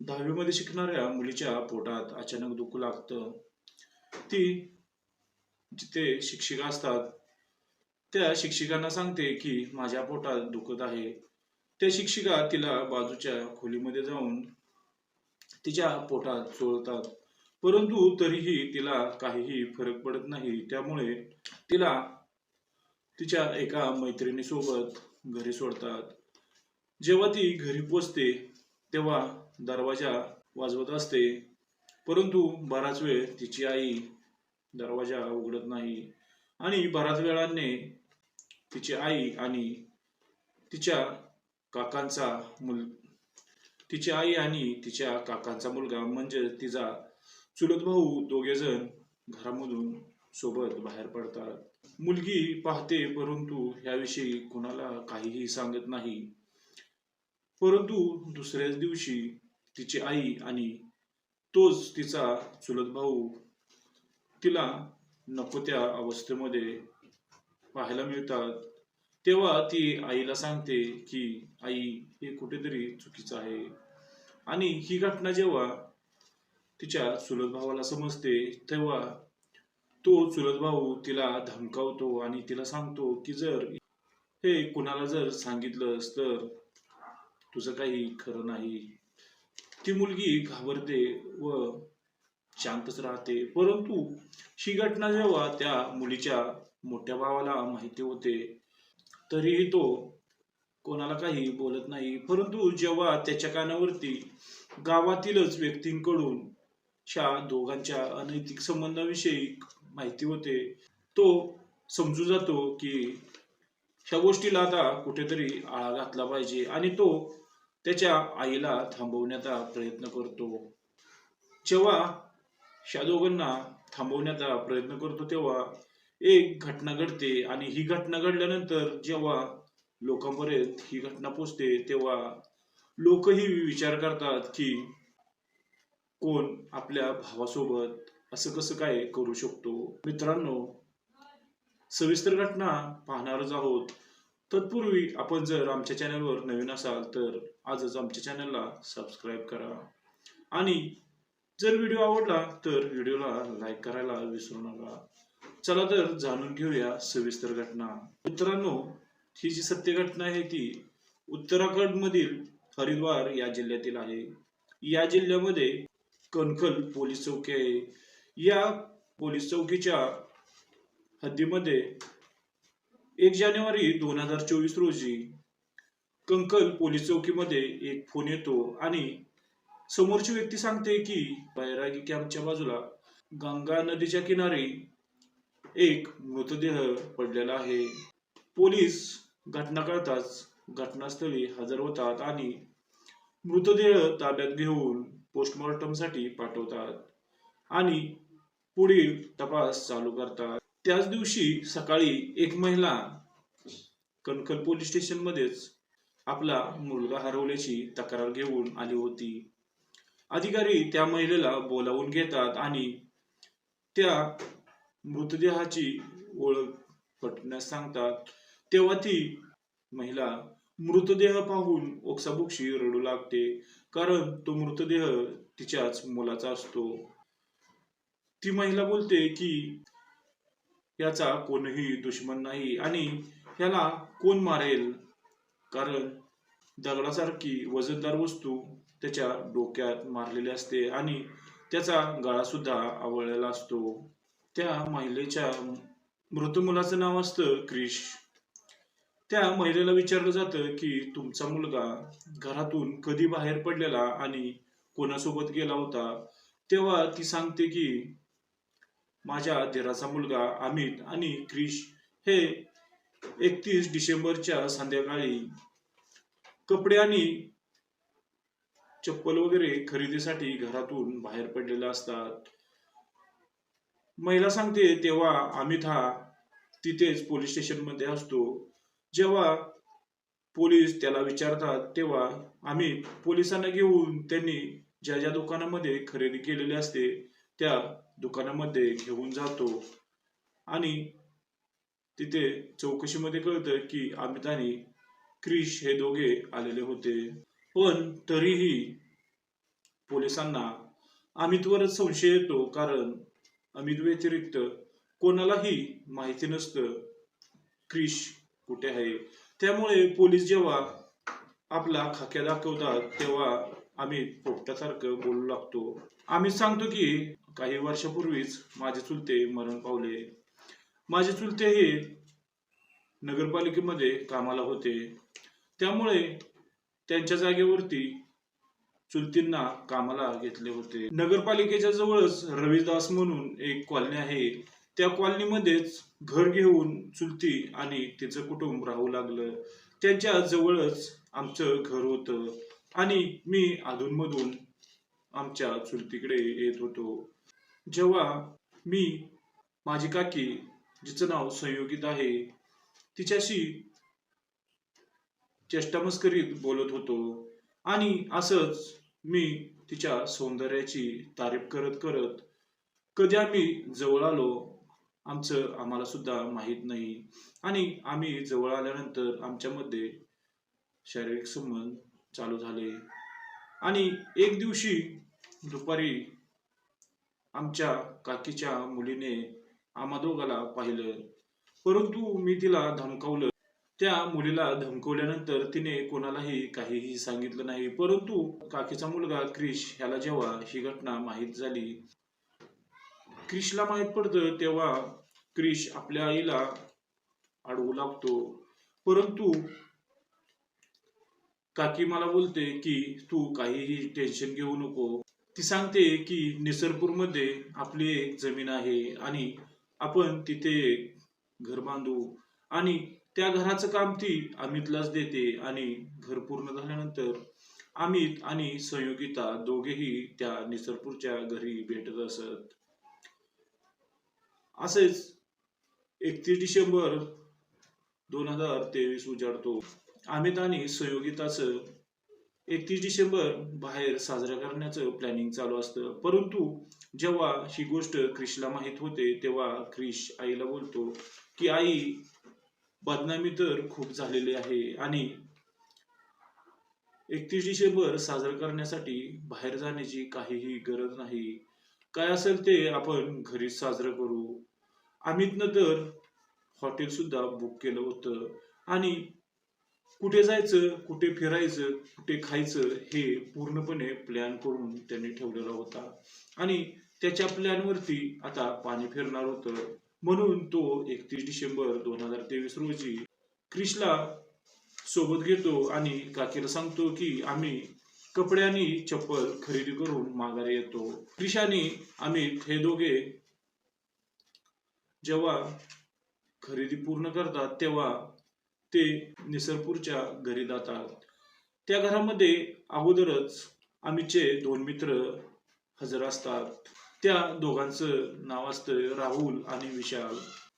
दहावीमध्ये शिकणाऱ्या मुलीच्या पोटात अचानक दुखू लागतं. ती जिथे शिक्षिका असतात त्या शिक्षिकांना सांगते की माझ्या पोटात दुखत आहे. त्या शिक्षिका तिला बाजूच्या खोलीमध्ये जाऊन तिच्या पोटात चोळतात परंतु तरीही तिला काहीही फरक पडत नाही. त्यामुळे तिला तिच्या एका मैत्रिणीसोबत घरी सोडतात. जेव्हा ती घरी पोचते तेव्हा दरवाजा वाजवत असते. परंतु बराच वेळ तिची आई दरवाजा उघडत नाही आणि बराच वेळाने तिची आई आणि तिच्या काकांचा मुल तिची आई आणि तिच्या काकांचा मुलगा म्हणजे तिचा चुलत भाऊ दोघे जण घरामधून सोबत बाहेर पडतात. मुलगी पाहते परंतु याविषयी कुणाला काहीही सांगत नाही. परंतु दुसऱ्याच दिवशी तिची आई आणि तोच तिचा चुलत भाऊ तिला नको त्या अवस्थेमध्ये पाहायला मिळतात. तेव्हा ती आईला सांगते की आई हे कुठेतरी चुकीचं आहे. आणि ही घटना जेव्हा तिच्या चुलत भावाला समजते तेव्हा तो चुलत भाऊ तिला धमकावतो आणि तिला सांगतो की जर हे कुणाला जर सांगितलंस तर तुझं काही खरं नाही. ती मुलगी घाबरते व शांतच राहते. परंतु ही घटना जेव्हा त्या मुलीच्या मोठ्या भावाला माहिती होते तरीही तो कोणाला काही बोलत नाही. परंतु जेव्हा त्याच्या कानावरती गावातीलच व्यक्तींकडून च्या दोघांच्या अनैतिक संबंधाविषयी माहिती होते तो समजू जातो की ह्या गोष्टीला आता कुठेतरी आळा घातला पाहिजे आणि तो त्याच्या आईला थांबवण्याचा प्रयत्न करतो. जेव्हा शादोगांना दोघांना थांबवण्याचा प्रयत्न करतो तेव्हा एक घटना घडते आणि ही घटना घडल्यानंतर जेव्हा लोकांपर्यंत ही घटना पोचते तेव्हा लोकही विचार करतात की कोण आपल्या भावासोबत असं कसं काय करू शकतो. मित्रांनो सविस्तर घटना पाहणारच आहोत. तत्पूर्वी आपण जर आमच्या चॅनलवर नवीन असाल तर आजच आमच्या चॅनलला सबस्क्राईब करा. आणि जर व्हिडिओ आवडला तर व्हिडिओला लाईक करायला विसरू नका. चला तर जाणून घेऊया सविस्तर घटना. मित्रांनो ही जी सत्य घटना आहे ती उत्तराखंड मधील हरिद्वार या जिल्ह्यातील आहे. या जिल्ह्यामध्ये कणकल पोलीस चौकी आहे. या पोलीस चौकीच्या हद्दीमध्ये एक जानेवारी दोन हजार चोवीस रोजी कंकल पोलीस चौकीमध्ये एक फोन येतो आणि समोरची व्यक्ती सांगते की बैरागी कॅम्पच्या बाजूला गंगा नदीच्या किनारी एक मृतदेह पडलेला आहे. पोलीस घटना कळताच घटनास्थळी हजर होतात आणि मृतदेह ताब्यात घेऊन पोस्टमॉर्टमसाठी पाठवतात आणि पुढील तपास चालू करतात. त्याच दिवशी सकाळी एक महिला कणकल पोलीस स्टेशन मध्येच आपला मुलगा हरवल्याची तक्रार घेऊन आली होती. अधिकारी त्या महिलेला बोलावून घेतात आणि त्या मृतदेहाची ओळख पटण्यास सांगतात. तेव्हा ती महिला मृतदेह पाहून ओक्साबोक्षी रडू लागते कारण तो मृतदेह तिच्याच मुलाचा असतो. ती महिला बोलते की याचा कोणीही दुश्मन नाही आणि याला कोण मारेल? कारण दगडासारखी वजनदार वस्तू त्याच्या डोक्यात मारलेली असते आणि त्याचा गळा सुद्धा आवळलेला असतो. त्या महिलेच्या मृत मुलाचं नाव असतं क्रिश. त्या महिलेला विचारलं जातं की तुमचा मुलगा घरातून कधी बाहेर पडलेला आणि कोणासोबत गेला होता? तेव्हा ती सांगते की माझ्या दिराचा मुलगा अमित आणि क्रिश हे एकतीस डिसेंबरच्या संध्याकाळी कपडे आणि चप्पल वगैरे खरेदीसाठी घरातून बाहेर पडलेले असतात. महिला सांगते तेव्हा अमित हा तिथेच पोलीस स्टेशनमध्ये असतो. जेव्हा पोलीस त्याला विचारतात तेव्हा अमित पोलिसांना घेऊन त्यांनी ज्या ज्या दुकानामध्ये खरेदी केलेली असते त्या दुकानामध्ये घेऊन जातो. आणि तिथे चौकशीमध्ये कळतं की अमित आणि क्रिश हे दोघे आलेले होते. पण तरीही पोलिसांना अमितवरच संशय येतो कारण अमित व्यतिरिक्त कोणालाही माहिती नसतं क्रिश कुठे आहे. त्यामुळे पोलीस जेव्हा आपला खाक्या दाखवतात तेव्हा आम्ही पोपटासारखं बोलू लागतो. आम्ही सांगतो की काही वर्षापूर्वीच माझे चुलते मरण पावले. माझे चुलते हे नगरपालिकेमध्ये कामाला होते. त्यामुळे त्यांच्या जागेवरती चुलतींना कामाला घेतले होते. नगरपालिकेच्या जवळच रविदास म्हणून एक कॉलनी आहे. त्या कॉलनीमध्येच घर घेऊन चुलती आणि तिचं कुटुंब राहू लागलं. त्यांच्या जवळच आमचं घर होतं आणि मी अधूनमधून आमच्या चुलतीकडे येत होतो. जेव्हा मी माझी काकी जिचं नाव संयोगित आहे तिच्याशी चेष्टामस्करीत बोलत होतो. आणि असंच मी तिच्या सौंदर्याची तारीफ करत करत कधी आम्ही जवळ आलो आमचं आम्हाला सुद्धा माहीत नाही. आणि आम्ही जवळ आल्यानंतर आमच्यामध्ये शारीरिक संबंध चालू झाले. आणि एक दिवशी दुपारी आमच्या काकीच्या मुलीने आम्हा दोघाला पाहिलं. परंतु मी तिला धमकावलं. त्या मुलीला धमकवल्यानंतर तिने कोणालाही काहीही सांगितलं नाही. परंतु काकीचा मुलगा क्रिश ह्याला जेव्हा ही घटना माहीत झाली क्रिशला माहीत पडतं तेव्हा क्रिश आपल्या आईला अडवू लागतो. परंतु काकी मला बोलते की तू काहीही टेन्शन घेऊ नको. ती सांगते की निसरपूरमध्ये आपली एक जमीन आहे आणि आपण तिथे घर बांधू आणि त्या घराचं काम ती अमितलाच देते आणि घर पूर्ण झाल्यानंतर अमित आणि संयोगिता दोघेही त्या निसरपूरच्या घरी भेटत असत. असेच एकतीस डिसेंबर दोन हजार तेवीस उजाडतो. अमित आणि संयोगिताचं एकतीस डिसेंबर बाहेर साजरा करण्याचं प्लॅनिंग चालू असतं. परंतु जेव्हा ही गोष्ट क्रिशला माहीत होते तेव्हा क्रिश आईला बोलतो की आई बदनामी तर खूप झालेली आहे आणि एकतीस डिसेंबर साजरा करण्यासाठी बाहेर जाण्याची काहीही गरज नाही. काय असेल ते आपण घरीच साजरं करू. अमितनं तर हॉटेल सुद्धा बुक केलं होतं आणि कुठे जायचं कुठे फिरायचं कुठे खायचं हे पूर्णपणे प्लॅन करून त्यांनी ठेवलेला होता. आणि त्याच्या प्लॅनवरती आता पाणी फिरणार होतं. म्हणून तो एकतीस डिसेंबर दोन हजार तेवीस रोजी क्रिशला सोबत घेतो आणि काकीला सांगतो की आम्ही कपडे आणि चप्पल खरेदी करून माघारी येतो. क्रिश आणि अमित हे दोघे जेव्हा खरेदी पूर्ण करतात तेव्हा ते निसरपूरच्या घरी जातात. त्या घरामध्ये अगोदरच आम्हीचे दोन मित्र हजर असतात. त्या दोघांचं नाव असतं राहुल आणि विशाल.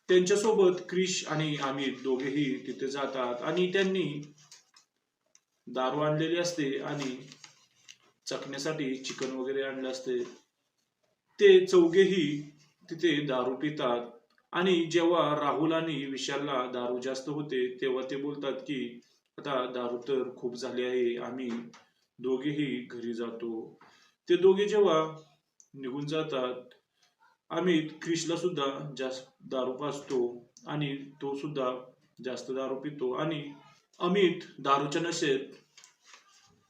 त्यांच्यासोबत क्रिश आणि आम्ही दोघेही तिथे जातात आणि त्यांनी दारू आणलेली असते आणि चकण्यासाठी चिकन वगैरे आणलं असते. ते चौघेही तिथे दारू पितात. आणि जेव्हा राहुल आणि विशालला दारू जास्त होते तेव्हा ते बोलतात की आता दारू तर खूप झाली आहे आम्ही दोघेही घरी जातो. ते दोघे जेव्हा निघून जातात अमित क्रिशला सुद्धा जास्त दारू पाजतो आणि तो सुद्धा जास्त दारू पितो. आणि अमित दारूच्या नशेत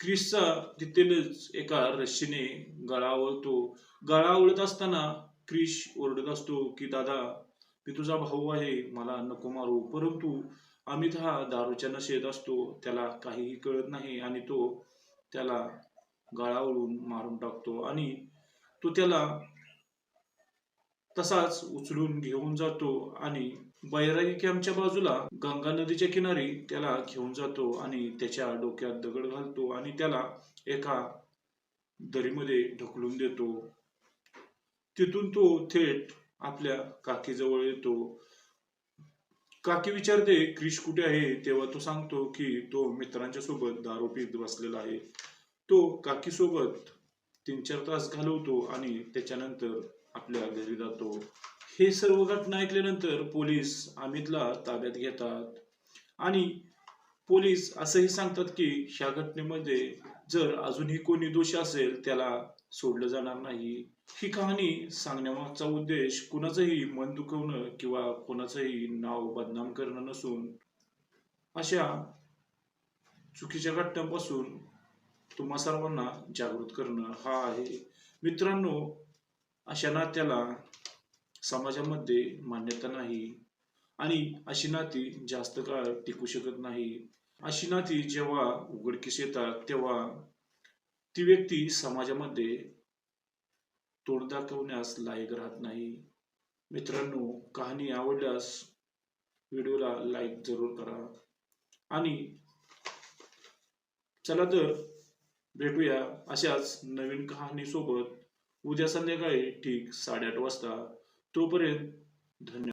क्रिसचा तिथेच एका रश्शीने गळा आवळतो गळा आवळत असताना क्रिश ओरडत असतो की दादा मी तुझा भाऊ आहे मला नको मारू. परंतु अमित हा दारूच्या नशेत असतो त्याला काहीही कळत नाही आणि तो त्याला गळावळून मारून टाकतो आणि तो त्याला तसाच उचलून घेऊन जातो आणि बैरागी कॅम्पच्या बाजूला गंगा नदीच्या किनारी त्याला घेऊन जातो आणि त्याच्या डोक्यात दगड घालतो आणि त्याला एका दरीमध्ये ढकलून देतो. तिथून तो थेट आपल्या काकीजवळ येतो. काकी विचारते क्रिश कुठे आहे? तेव्हा तो सांगतो की तो मित्रांच्या सोबत दारू पीत बसलेला आहे. तो काकी सोबत तीन चार तास घालवतो आणि त्याच्यानंतर आपल्या घरी जातो. हे सर्व घटना ऐकल्यानंतर पोलीस अमितला ताब्यात घेतात आणि पोलीस असंही सांगतात की ह्या घटनेमध्ये जर अजूनही कोणी दोषी असेल त्याला सोडलं जाणार नाही. ही कहाणी सांगण्यामागचा उद्देश कुणाचंही मन दुखवणं किंवा कुणाचंही नाव बदनाम करणं नसून अशा चुकीच्या घटनांपासून तुम्हा सर्वांना जागृत करणं हा आहे. मित्रांनो अशा नात्याला समाजामध्ये मान्यता नाही आणि अशी नाती जास्त काळ टिकू शकत नाही. अशी नाती जेव्हा उघडकीस येतात तेव्हा ती व्यक्ती समाजामध्ये तोड दाखवण्यास लायक राहत नाही. मित्रांनो कहाणी आवडल्यास व्हिडिओला लाईक जरूर करा. आणि चला तर भेटूया अशाच नवीन कहाणी सोबत उद्या संध्याकाळी ठीक साडेआठ वाजता. तोपर्यंत धन्यवाद.